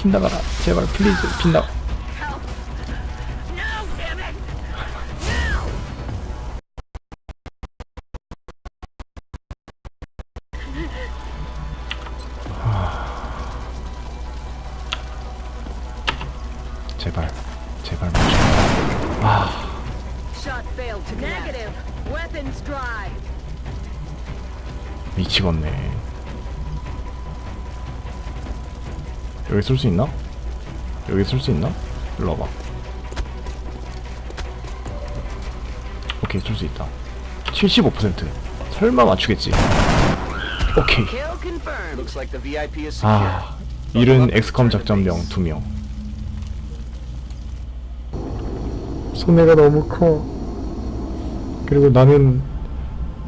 빗나가라 제발 플리즈 빗나 제발 제발 멈춰 아. 미치겠네 여기 쓸 수 있나? 여기 쓸 수 있나? 일로 와봐. 오케이 쓸 수 있다. 75% 설마 맞추겠지? 오케이. 아 일은 엑스컴 작전병 2명. 손해가 너무 커. 그리고 나는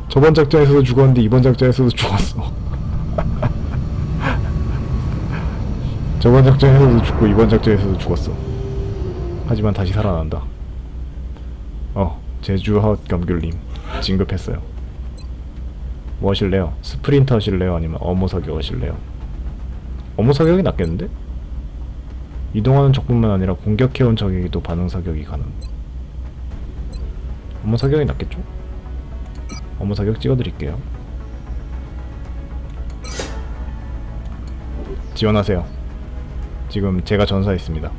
저번 작전에서도 죽었는데 이번 작전에서도 죽었어 저번 작전에서도 죽고 이번 작전에서도 죽었어 하지만 다시 살아난다 어 제주헛 겸귤님 진급했어요 뭐 하실래요? 스프린터 하실래요? 아니면 어모 사격 하실래요? 어모 사격이 낫겠는데? 이동하는 적뿐만 아니라 공격해온 적에게도 반응 사격이 가능 어모 사격이 낫겠죠? 어모 사격 찍어드릴게요 지원하세요 지금 제가 전사했습니다.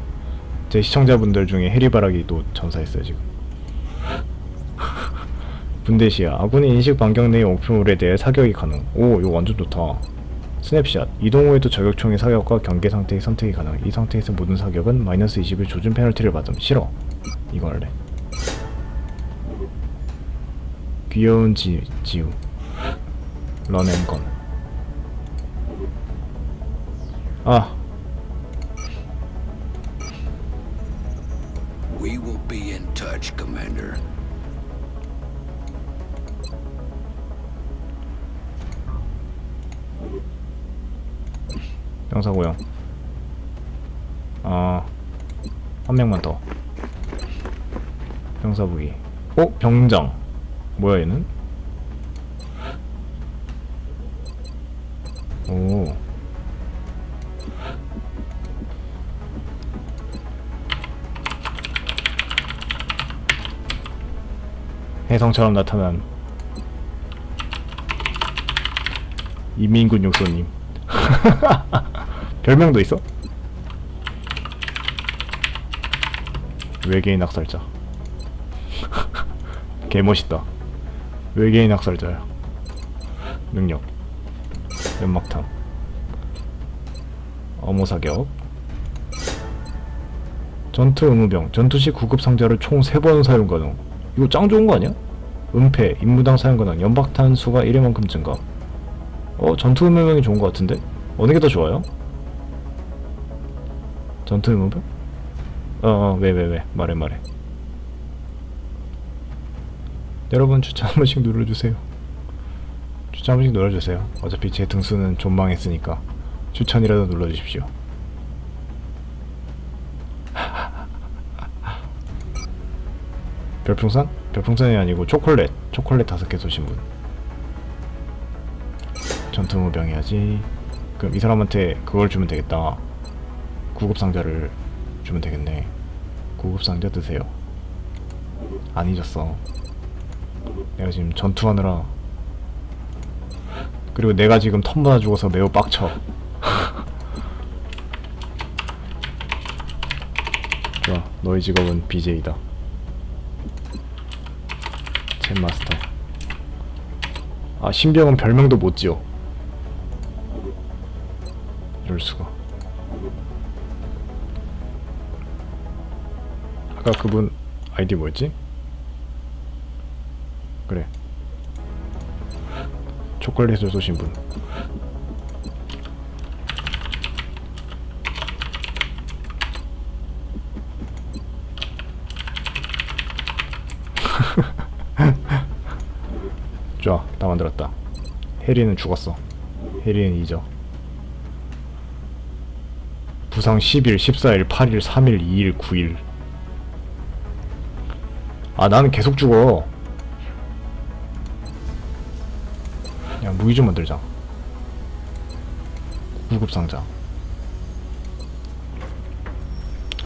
제 시청자분들 중에 해리바라기도 전사했어요 지금. 분대시야 아군의 인식 반경 내의 목표물에 대해 사격이 가능. 오 이거 완전 좋다. 스냅샷. 이동 후에도 저격총의 사격과 경계 상태의 선택이 가능. 이 상태에서 모든 사격은 마이너스 20의 조준 페널티를 받음. 싫어. 이거 할래. 귀여운 지, 지우. 런앤건. 아 be in touch, Commander. 병사고요 아, 한 명만 더. 병사부기. 어? 병장. 뭐야 얘는? 오. 혜성처럼 나타난 이민군 육소님. 별명도 있어? 외계인 학살자. 개 멋있다. 외계인 학살자야. 능력. 연막탄. 어모 사격. 전투 의무병. 전투 시 구급 상자를 총 3번 사용 가능. 이거 짱 좋은 거 아니야? 은폐. 임무당 사용 가능. 연박탄 수가 1회만큼 증가. 어, 전투 의무병이 좋은 거 같은데? 어느 게 더 좋아요? 전투 의무병? 어, 어, 왜, 왜, 왜. 말해, 말해. 여러분, 추천 한 번씩 눌러주세요. 추천 한 번씩 눌러주세요. 어차피 제 등수는 존망했으니까. 추천이라도 눌러주십시오. 별풍선? 별풍선이 아니고 초콜릿. 초콜릿 다섯 개 쏘신 분. 전투 무병 해야지. 그럼 이 사람한테 그걸 주면 되겠다. 구급 상자를 주면 되겠네. 구급 상자 드세요. 안 잊었어. 내가 지금 전투하느라 그리고 내가 지금 텀보나 죽어서 매우 빡쳐. 좋아, 너의 직업은 BJ다. 챗 마스터. 아 신병은 별명도 못 지어. 이럴 수가. 아까 그분 아이디 뭐였지? 그래. 초콜릿을 쏘신 분. 좋아, 다 만들었다. 해리는 죽었어. 해리는 잊어. 부상 10일, 14일, 8일, 3일, 2일, 9일. 아, 나는 계속 죽어. 야, 무기 좀 만들자. 구급 상자.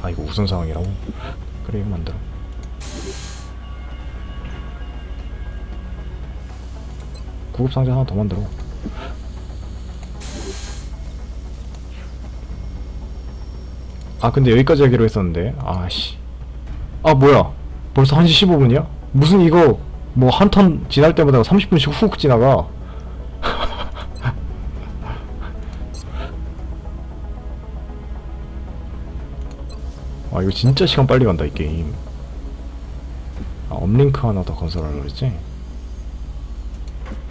아 이거 우선 상황이라고? 그래 이거 만들어 구급 상자 하나 더 만들어. 아 근데 여기까지 하기로 했었는데. 아씨. 아 뭐야. 벌써 1시 15분이야? 무슨 이거 뭐 한 턴 지날 때마다 30분씩 훅 지나가. 아 이거 진짜 시간 빨리 간다 이 게임. 아 업링크 하나 더 건설하려고 그랬지?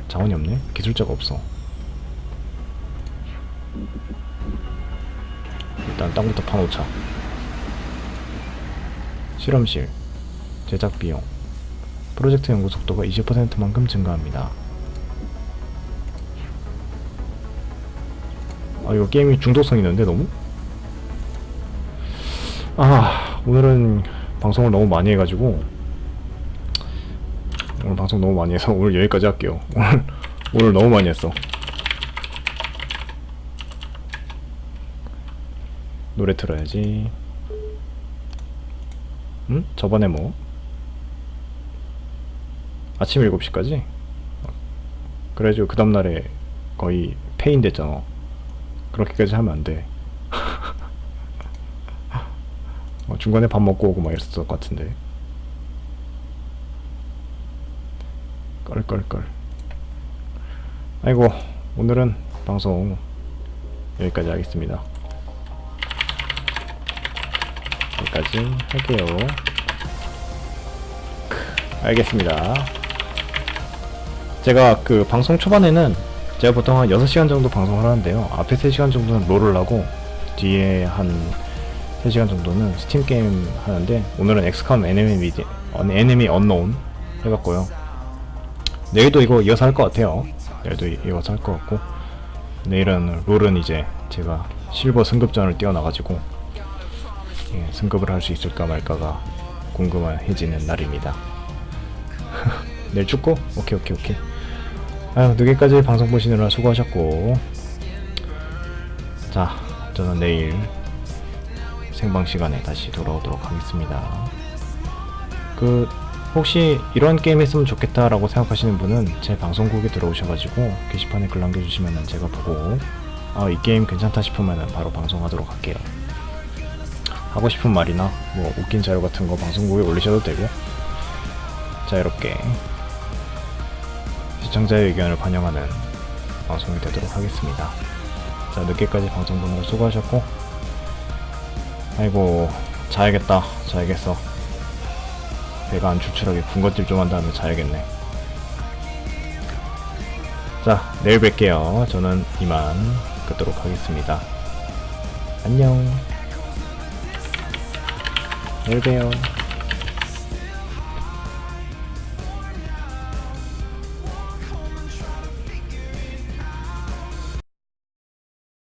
자원이 없네? 기술자가 없어 일단 땅부터 파놓자 실험실 제작 비용 프로젝트 연구 속도가 20%만큼 증가합니다 아 이거 게임이 중독성 있는데 너무? 아 오늘은 방송을 너무 많이 해가지고 오늘 방송 너무 많이 해서 오늘 여기까지 할게요. 오늘 오늘 너무 많이 했어. 노래 틀어야지. 응? 저번에 뭐? 아침 7시까지? 그래가지고 그 다음날에 거의 페인 됐잖아. 그렇게까지 하면 안돼. 어, 중간에 밥 먹고 오고 막 이랬을 것 같은데 껄껄껄. 아이고 오늘은 방송 여기까지 하겠습니다. 여기까지 할게요. 크, 알겠습니다. 제가 그 방송 초반에는 제가 보통 한 6시간 정도 방송을 하는데요. 앞에 3시간 정도는 롤을 하고 뒤에 한 3시간 정도는 스팀 게임 하는데 오늘은 엑스컴 에네미 미디 에네미 언노운 해봤고요 내일도 이거 이어서 할 것 같아요. 내일도 이- 이어서 할 것 같고. 내일은 롤은 이제 제가 실버 승급전을 뛰어나가지고 예, 승급을 할 수 있을까 말까가 궁금해지는 날입니다. 내일 축구? 오케이 오케이 오케이. 아유 늦게까지 방송 보시느라 수고하셨고. 자 저는 내일 생방 시간에 다시 돌아오도록 하겠습니다. 그 혹시 이런 게임 했으면 좋겠다라고 생각하시는 분은 제 방송국에 들어오셔가지고 게시판에 글 남겨주시면 제가 보고 아 이 게임 괜찮다 싶으면 바로 방송하도록 할게요. 하고 싶은 말이나 뭐 웃긴 자료 같은 거 방송국에 올리셔도 되고 자유롭게 시청자의 의견을 반영하는 방송이 되도록 하겠습니다. 자 늦게까지 방송 보느라 수고하셨고 아이고 자야겠다 자야겠어 배가 안 출출하게 군것질 좀 한 다음에 자야겠네. 자 내일 뵐게요. 저는 이만 끄도록 하겠습니다. 안녕. 내일 봬요